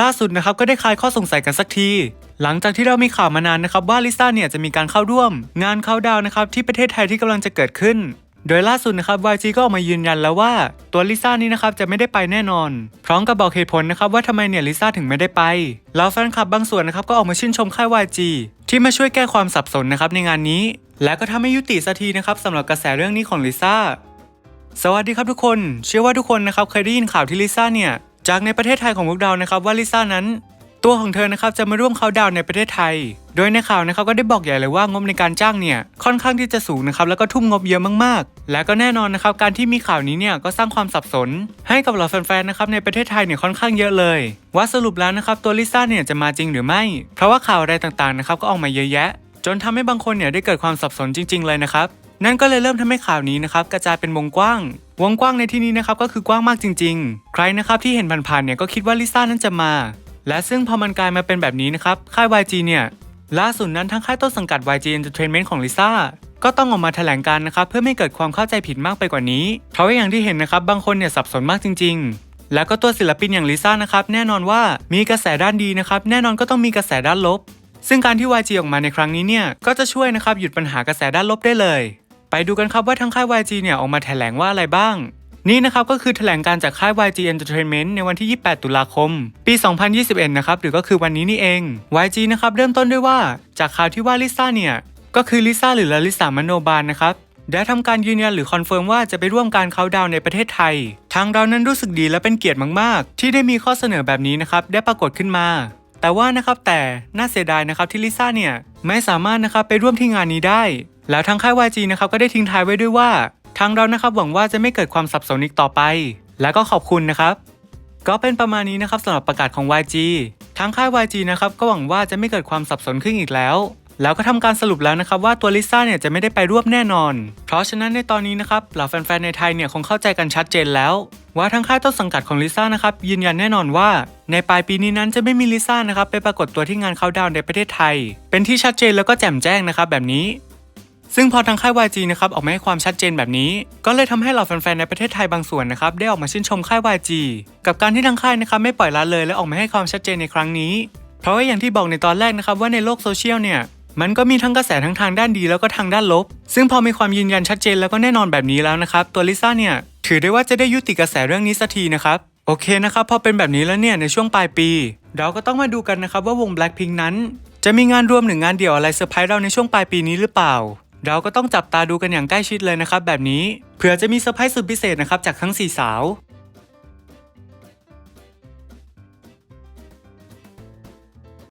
ล่าสุดนะครับก็ได้คลายข้อสงสัยกันสักที หลังจากที่เรามีข่าวมานานนะครับว่าลิซ่าเนี่ยจะมีการเข้าร่วม งานเข้าดาวนะครับที่ประเทศไทยที่กำลังจะเกิดขึ้น โดยล่าสุดนะครับ YG ก็ออกมายืนยันแล้วว่า ตัวลิซ่านี้นะครับจะไม่ได้ไปแน่นอน พร้อมกับบอกเหตุผลนะครับว่าทำไมเนี่ยลิซ่าถึงไม่ได้ไป แล้วแฟนคลับบางส่วนนะครับก็ออกมาชื่นชมค่าย YG ที่มาช่วยแก้ความสับสนนะครับในงานนี้ และก็ทำให้ยุติสักทีนะครับสำหรับกระแสเรื่องนี้ของลิซ่าสวัสดีครับทุกคน เชื่อว่าทุกคนนะครับเคยได้ยินข่าวที่ลิซ่าเนี่ย จากในประเทศไทยของพวกเรานะครับว่าลิซ่านั้น ตัวของเธอนะครับจะมาร่วมเขาดาวในประเทศไทย โดยในข่าวนะครับก็ได้บอกใหญ่เลยว่างบในการจ้างเนี่ยค่อนข้างที่จะสูงนะครับแล้วก็ทุ่มงบเยอะมากๆ และก็แน่นอนนะครับการที่มีข่าวนี้เนี่ยก็สร้างความสับสน ให้กับเหล่าแฟนๆนะครับในประเทศไทยเนี่ยค่อนข้างเยอะเลย ว่าสรุปแล้วนะครับตัวลิซ่าเนี่ยจะมาจริงหรือไม่ เพราะว่าข่าวอะไรต่างๆนะครับก็ออกมาเยอะแยะ จนทำให้บางคนเนี่ยได้เกิดความสับสนจริง ๆ เลยนะครับ นั่นก็เลยเริ่มทำให้ข่าวนี้นะครับกระจายเป็นวงกว้าง วงกว้างในที่นี้นะครับก็คือกว้างมากจริง ๆ ใครนะครับที่เห็นผ่านๆเนี่ยก็คิดว่าลิซ่านั้นจะมา และซึ่งพอมันกลายมาเป็นแบบนี้นะครับค่าย YG เนี่ยล่าสุดนั้นทั้งค่ายต้นสังกัด YG Entertainment ของลิซ่าก็ต้องออกมาแถลงการนะครับเพื่อไม่เกิดความเข้าใจผิดมากไปกว่านี้ เพราะอย่างที่เห็นนะครับบางคนเนี่ยสับสนมากจริง ๆ แล้วก็ตัวศิลปินอย่างลิซ่านะครับแน่นอนว่ามีกระแสด้านดีนะครับแน่นอนก็ต้องมีกระแสด้านลบ ซึ่งการที่ YG ออกมาในครั้งนี้เนี่ยก็จะช่วยนะครับหยุดปัญหากระแสด้านลบได้เลย ดูกันครับว่าทางค่าย YG เนี่ยออกมาแถลงว่าอะไรบ้าง นี่นะครับก็คือแถลงการจากค่าย YG Entertainment ในวันที่ 28 ตุลาคม ปี 2021 นะครับหรือก็คือวันนี้นี่เอง YG นะครับเริ่มต้นด้วยว่าจากข่าวที่ว่าลิซ่าเนี่ยก็คือลิซ่าหรือลาลิสามโนบาลนะครับได้ทำการยืนยันหรือคอนเฟิร์มว่าจะไปร่วมการเขาดาวในประเทศไทย ทางเรานั้นรู้สึกดีและเป็นเกียรติมาก ๆ ที่ได้มีข้อเสนอแบบนี้นะครับได้ปรากฏขึ้นมา แต่ว่านะครับแต่น่าเสียดายนะครับที่ลิซ่าเนี่ยไม่สามารถนะครับไปร่วมที่งานนี้ได้ แล้วทางค่าย YG นะครับก็ได้ทิ้งท้ายไว้ด้วยว่า ทางเรานะครับหวังว่าจะไม่เกิดความสับสนอีกต่อไป และก็ขอบคุณนะครับ ก็เป็นประมาณนี้นะครับสำหรับประกาศของ YG ทางค่าย YG นะครับก็หวังว่าจะไม่เกิดความสับสนขึ้นอีกแล้ว แล้วก็ทำการสรุปแล้วนะครับว่าตัวลิซ่าเนี่ยจะไม่ได้ไปร่วมแน่นอน เพราะฉะนั้นในตอนนี้นะครับเหล่าแฟนๆในไทยเนี่ยคงเข้าใจกันชัดเจนแล้ว ว่าทางค่ายต้นสังกัดของลิซ่านะครับยืนยันแน่นอนว่า ในปลายปีนี้นั้นจะไม่มีลิซ่านะครับไปปรากฏตัวที่งานเขาดาวน์ในประเทศไทย เป็นที่ชัดเจนแล้วก็แจ่มแจ้งนะครับแบบนี้ ซึ่งพอทางค่าย YG นะครับออกมาให้ความชัดเจนแบบนี้ ก็เลยทำให้เหล่าแฟนๆในประเทศไทยบางส่วนนะครับได้ออกมาชื่นชมค่าย YG กับการที่ทางค่ายนะครับไม่ปล่อยละเลยและออกมาให้ความชัดเจนในครั้งนี้ เพราะว่าอย่างที่บอกในตอนแรกนะครับว่าในโลกโซเชียลเนี่ยมันก็มีทั้งกระแสทั้งทางด้านดีแล้วก็ทางด้านลบ ซึ่งพอมีความยืนยันชัดเจนแล้วก็แน่นอนแบบนี้แล้วนะครับตัวลิซ่าเนี่ยถือได้ว่าจะได้ยุติกระแสเรื่องนี้สักทีนะครับโอเคนะครับพอเป็นแบบนี้แล้วเนี่ยในช่วงปลายปี เราก็ต้องมาดูกันนะครับว่าวง Blackpink นั้น จะมีงานรวมหนึ่งงานเดี่ยวอะไรเซอร์ไพรส์เราในช่วงปลายปีนี้หรือเปล่า เราก็ต้องจับตาดูกันอย่างใกล้ชิดเลยนะครับแบบนี้เผื่อจะมีเซอร์ไพรส์สุดพิเศษนะครับจากทั้งสี่สาว